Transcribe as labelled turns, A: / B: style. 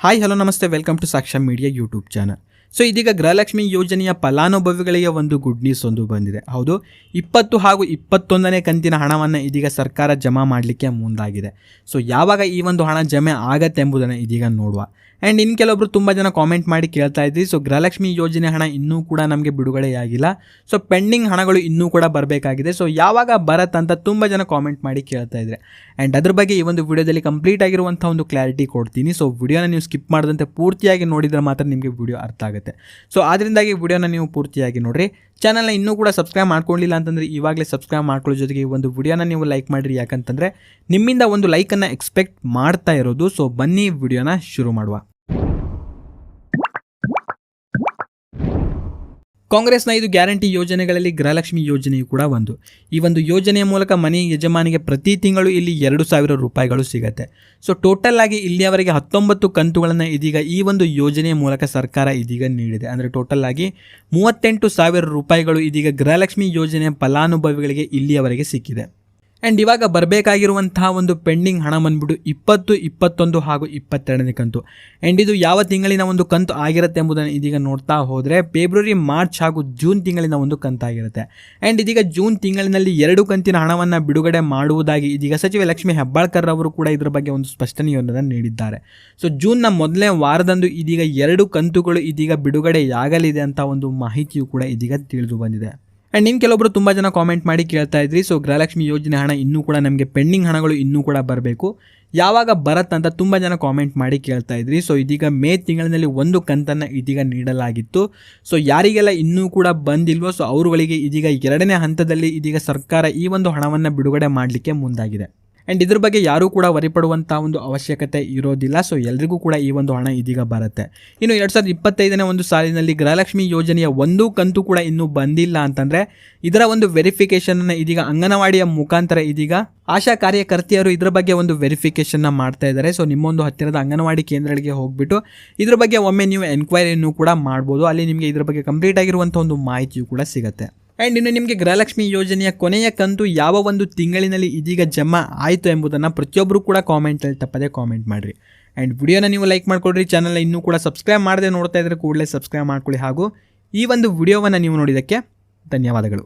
A: Hi hello నమస్తే welcome to Sakshyam media YouTube channel. So ಇದೀಗ ಗೃಹಲಕ್ಷ್ಮಿ ಯೋಜನೆಯ ಫಲಾನುಭವಿಗಳಿಗೆ ಒಂದು ಗುಡ್ ನ್ಯೂಸ್ ಒಂದು ಬಂದಿದೆ. ಹೌದು, ಇಪ್ಪತ್ತು ಹಾಗೂ ಇಪ್ಪತ್ತೊಂದನೇ ಕಂತಿನ ಹಣವನ್ನು ಇದೀಗ ಸರ್ಕಾರ ಜಮಾ ಮಾಡಲಿಕ್ಕೆ ಮುಂದಾಗಿದೆ. ಸೊ ಯಾವಾಗ ಈ ಒಂದು ಹಣ ಜಮೆ ಆಗತ್ತೆ ಎಂಬುದನ್ನು ಇದೀಗ ನೋಡುವ. ಆ್ಯಂಡ್ ಇನ್ನು ಕೆಲವೊಬ್ರು ತುಂಬ ಜನ ಕಾಮೆಂಟ್ ಮಾಡಿ ಕೇಳ್ತಾ ಇದ್ದೀವಿ ಸೊ ಗೃಹಲಕ್ಷ್ಮಿ ಯೋಜನೆ ಹಣ ಇನ್ನೂ ಕೂಡ ನಮಗೆ ಬಿಡುಗಡೆಯಾಗಿಲ್ಲ ಸೊ ಪೆಂಡಿಂಗ್ ಹಣಗಳು ಇನ್ನೂ ಕೂಡ ಬರಬೇಕಾಗಿದೆ. ಸೊ ಯಾವಾಗ ಬರತ್ತಂತ ತುಂಬ ಜನ ಕಾಮೆಂಟ್ ಮಾಡಿ ಕೇಳ್ತಾ ಇದ್ದಾರೆ ಆ್ಯಂಡ್ ಅದ್ರ ಬಗ್ಗೆ ಈ ಒಂದು ವಿಡಿಯೋದಲ್ಲಿ ಕಂಪ್ಲೀಟ್ ಆಗಿರುವಂಥ ಒಂದು ಕ್ಲಾರಿಟಿ ಕೊಡ್ತೀನಿ. ಸೊ ವಿಡಿಯೋನ ನೀವು ಸ್ಕಿಪ್ ಮಾಡದಂತೆ ಪೂರ್ತಿಯಾಗಿ ನೋಡಿದರೆ ಮಾತ್ರ ನಿಮಗೆ ವಿಡಿಯೋ ಅರ್ಥ ಆಗುತ್ತೆ. ಸೊ ಆದ್ದರಿಂದಾಗಿ ವಿಡಿಯೋನ ನೀವು ಪೂರ್ತಿಯಾಗಿ ನೋಡಿರಿ. ಚಾನಲ್ನ ಇನ್ನೂ ಕೂಡ ಸಬ್ಸ್ಕ್ರೈಬ್ ಮಾಡ್ಕೊಳ್ಳಿಲ್ಲ ಅಂತಂದರೆ ಇವಾಗಲೇ ಸಬ್ಸ್ಕ್ರೈಬ್ ಮಾಡ್ಕೊಳ್ಳೋ ಜೊತೆಗೆ ಈ ಒಂದು ವಿಡಿಯೋನ ನೀವು ಲೈಕ್ ಮಾಡಿರಿ. ಯಾಕಂತಂದರೆ ನಿಮ್ಮಿಂದ ಒಂದು ಲೈಕನ್ನು ಎಕ್ಸ್ಪೆಕ್ಟ್ ಮಾಡ್ತಾ ಇರೋದು. ಸೊ ಬನ್ನಿ ವಿಡಿಯೋನ ಶುರು ಮಾಡುವ. ಕಾಂಗ್ರೆಸ್ನ ಐದು ಗ್ಯಾರಂಟಿ ಯೋಜನೆಗಳಲ್ಲಿ ಗೃಹಲಕ್ಷ್ಮಿ ಯೋಜನೆಯು ಕೂಡ ಒಂದು. ಈ ಒಂದು ಯೋಜನೆಯ ಮೂಲಕ ಮನೆ ಯಜಮಾನಿಗೆ ಪ್ರತಿ ತಿಂಗಳು ಇಲ್ಲಿ ಎರಡು ಸಾವಿರ ರೂಪಾಯಿಗಳು ಸಿಗುತ್ತೆ. ಸೊ ಟೋಟಲ್ ಆಗಿ ಇಲ್ಲಿಯವರೆಗೆ ಹತ್ತೊಂಬತ್ತು ಕಂತುಗಳನ್ನು ಇದೀಗ ಈ ಒಂದು ಯೋಜನೆಯ ಮೂಲಕ ಸರ್ಕಾರ ಇದೀಗ ನೀಡಿದೆ. ಅಂದರೆ ಟೋಟಲ್ ಆಗಿ ಮೂವತ್ತೆಂಟು ಸಾವಿರ ರೂಪಾಯಿಗಳು ಇದೀಗ ಗೃಹಲಕ್ಷ್ಮಿ ಯೋಜನೆಯ ಫಲಾನುಭವಿಗಳಿಗೆ ಇಲ್ಲಿಯವರೆಗೆ ಸಿಕ್ಕಿದೆ. ಆ್ಯಂಡ್ ಇವಾಗ ಬರಬೇಕಾಗಿರುವಂತಹ ಒಂದು ಪೆಂಡಿಂಗ್ ಹಣ ಬಂದ್ಬಿಟ್ಟು ಇಪ್ಪತ್ತು, ಇಪ್ಪತ್ತೊಂದು ಹಾಗೂ ಇಪ್ಪತ್ತೆರಡನೇ ಕಂತು. ಆ್ಯಂಡ್ ಇದು ಯಾವ ತಿಂಗಳಿನ ಒಂದು ಕಂತು ಆಗಿರುತ್ತೆ ಎಂಬುದನ್ನು ಇದೀಗ ನೋಡ್ತಾ ಹೋದರೆ ಫೆಬ್ರವರಿ ಮಾರ್ಚ್ ಹಾಗೂ ಜೂನ್ ತಿಂಗಳಿನ ಒಂದು ಕಂತಾಗಿರುತ್ತೆ ಆ್ಯಂಡ್ ಇದೀಗ ಜೂನ್ ತಿಂಗಳಿನಲ್ಲಿ ಎರಡು ಕಂತಿನ ಹಣವನ್ನು ಬಿಡುಗಡೆ ಮಾಡುವುದಾಗಿ ಇದೀಗ ಸಚಿವ ಲಕ್ಷ್ಮಿ ಹೆಬ್ಬಾಳ್ಕರ್ ಅವರು ಕೂಡ ಇದರ ಬಗ್ಗೆ ಒಂದು ಸ್ಪಷ್ಟನೆಯೊಂದನ್ನು ನೀಡಿದ್ದಾರೆ. ಸೊ ಜೂನ್ನ ಮೊದಲನೇ ವಾರದಂದು ಇದೀಗ ಎರಡು ಕಂತುಗಳು ಇದೀಗ ಬಿಡುಗಡೆಯಾಗಲಿದೆ ಅಂತ ಒಂದು ಮಾಹಿತಿಯು ಕೂಡ ಇದೀಗ ತಿಳಿದು ಬಂದಿದೆ. ಆ್ಯಂಡ್ ಇನ್ನು ಕೆಲವೊಬ್ಬರು ತುಂಬ ಜನ ಕಾಮೆಂಟ್ ಮಾಡಿ ಕೇಳ್ತಾ ಇದ್ರಿ ಸೊ ಗೃಹಲಕ್ಷ್ಮಿ ಯೋಜನೆ ಹಣ ಇನ್ನೂ ಕೂಡ ನಮಗೆ ಪೆಂಡಿಂಗ್ ಹಣಗಳು ಇನ್ನೂ ಕೂಡ ಬರಬೇಕು. ಯಾವಾಗ ಬರತ್ತಂತ ತುಂಬ ಜನ ಕಾಮೆಂಟ್ ಮಾಡಿ ಕೇಳ್ತಾ ಇದ್ರಿ ಸೊ ಇದೀಗ ಮೇ ತಿಂಗಳಿನಲ್ಲಿ ಒಂದು ಕಂತನ್ನು ಇದೀಗ ನೀಡಲಾಗಿತ್ತು. ಸೊ ಯಾರಿಗೆಲ್ಲ ಇನ್ನೂ ಕೂಡ ಬಂದಿಲ್ವೋ ಸೊ ಅವರುಗಳಿಗೆ ಇದೀಗ ಎರಡನೇ ಹಂತದಲ್ಲಿ ಇದೀಗ ಸರ್ಕಾರ ಈ ಒಂದು ಹಣವನ್ನು ಬಿಡುಗಡೆ ಮಾಡಲಿಕ್ಕೆ ಮುಂದಾಗಿದೆ. ಆ್ಯಂಡ್ ಇದ್ರ ಬಗ್ಗೆ ಯಾರೂ ಕೂಡ ವರಿಪಡುವಂಥ ಒಂದು ಅವಶ್ಯಕತೆ ಇರೋದಿಲ್ಲ. ಸೊ ಎಲ್ರಿಗೂ ಕೂಡ ಈ ಒಂದು ಹಣ ಇದೀಗ ಬರುತ್ತೆ. ಇನ್ನು ಎರಡು ಸಾವಿರದ ಇಪ್ಪತ್ತೈದನೇ ಒಂದು ಸಾಲಿನಲ್ಲಿ ಗೃಹಲಕ್ಷ್ಮಿ ಯೋಜನೆಯ ಒಂದು ಕಂತು ಕೂಡ ಇನ್ನೂ ಬಂದಿಲ್ಲ ಅಂತಂದರೆ ಇದರ ಒಂದು ವೆರಿಫಿಕೇಷನನ್ನು ಇದೀಗ ಅಂಗನವಾಡಿಯ ಮುಖಾಂತರ ಇದೀಗ ಆಶಾ ಕಾರ್ಯಕರ್ತೆಯರು ಇದರ ಬಗ್ಗೆ ಒಂದು ವೆರಿಫಿಕೇಷನ್ನ ಮಾಡ್ತಾ ಇದ್ದಾರೆ. ಸೊ ನಿಮ್ಮೊಂದು ಹತ್ತಿರದ ಅಂಗನವಾಡಿ ಕೇಂದ್ರಗಳಿಗೆ ಹೋಗ್ಬಿಟ್ಟು ಇದ್ರ ಬಗ್ಗೆ ಒಮ್ಮೆ ನೀವು ಎನ್ಕ್ವೈರಿಯನ್ನು ಕೂಡ ಮಾಡ್ಬೋದು. ಅಲ್ಲಿ ನಿಮಗೆ ಇದ್ರ ಬಗ್ಗೆ ಕಂಪ್ಲೀಟ್ ಆಗಿರುವಂಥ ಒಂದು ಮಾಹಿತಿಯು ಕೂಡ ಸಿಗುತ್ತೆ. ಆ್ಯಂಡ್ ಇನ್ನು ನಿಮಗೆ ಗೃಹಲಕ್ಷ್ಮಿ ಯೋಜನೆಯ ಕೊನೆಯ ಕಂತು ಯಾವ ಒಂದು ತಿಂಗಳಿನಲ್ಲಿ ಇದೀಗ ಜಮಾ ಆಯಿತು ಎಂಬುದನ್ನು ಪ್ರತಿಯೊಬ್ಬರು ಕೂಡ ಕಾಮೆಂಟಲ್ಲಿ ತಪ್ಪದೆ ಕಾಮೆಂಟ್ ಮಾಡಿರಿ. ಆ್ಯಂಡ್ ವಿಡಿಯೋನ ನೀವು ಲೈಕ್ ಮಾಡ್ಕೊಳ್ರಿ ಚಾನಲ್ನ ಇನ್ನೂ ಕೂಡ ಸಬ್ಸ್ಕ್ರೈಬ್ ಮಾಡದೆ ನೋಡ್ತಾ ಇದ್ದರೆ ಕೂಡಲೇ ಸಬ್ಸ್ಕ್ರೈಬ್ ಮಾಡ್ಕೊಳ್ಳಿ ಹಾಗೂ ಈ ಒಂದು ವಿಡಿಯೋವನ್ನು ನೀವು ನೋಡಿದ್ದಕ್ಕೆ ಧನ್ಯವಾದಗಳು.